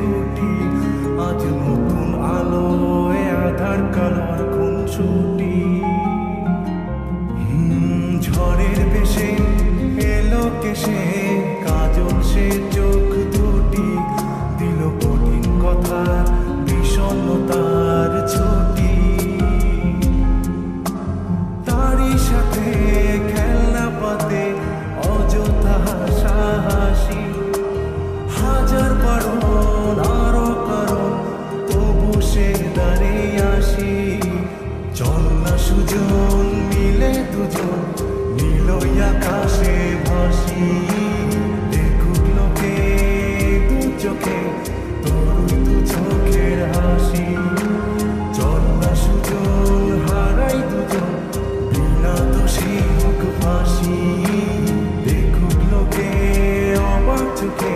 ছুটি আজ নতুন আলোয় আধার কালার কোন ছুটি? ঝড়ের বেশে এলো কেশে। দ্বারে আসি। চল না সুজন, মিলে দুজন নীলই আকাশে ভাসি। দেখুক লোকে দু চোখে তোর দু চোখের হাসি। চল না সুজন, হারাই দুজন, বিনা তো শিখ ফাঁসি। দেখুক লোকে অবাক চোখে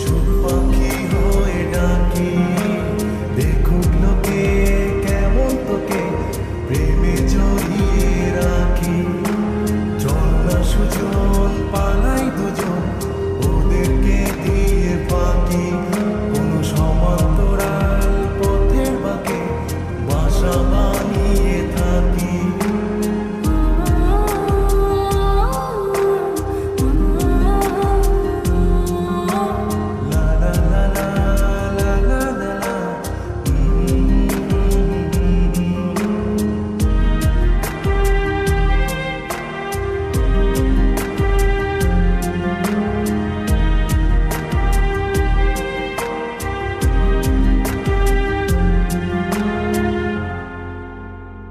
সুপাখি হয়ে ডাকি। দেখুক লোকে কেমন তোকে প্রেমে জড়িয়ে রাখি। চল না সুজন, পালাই দুজন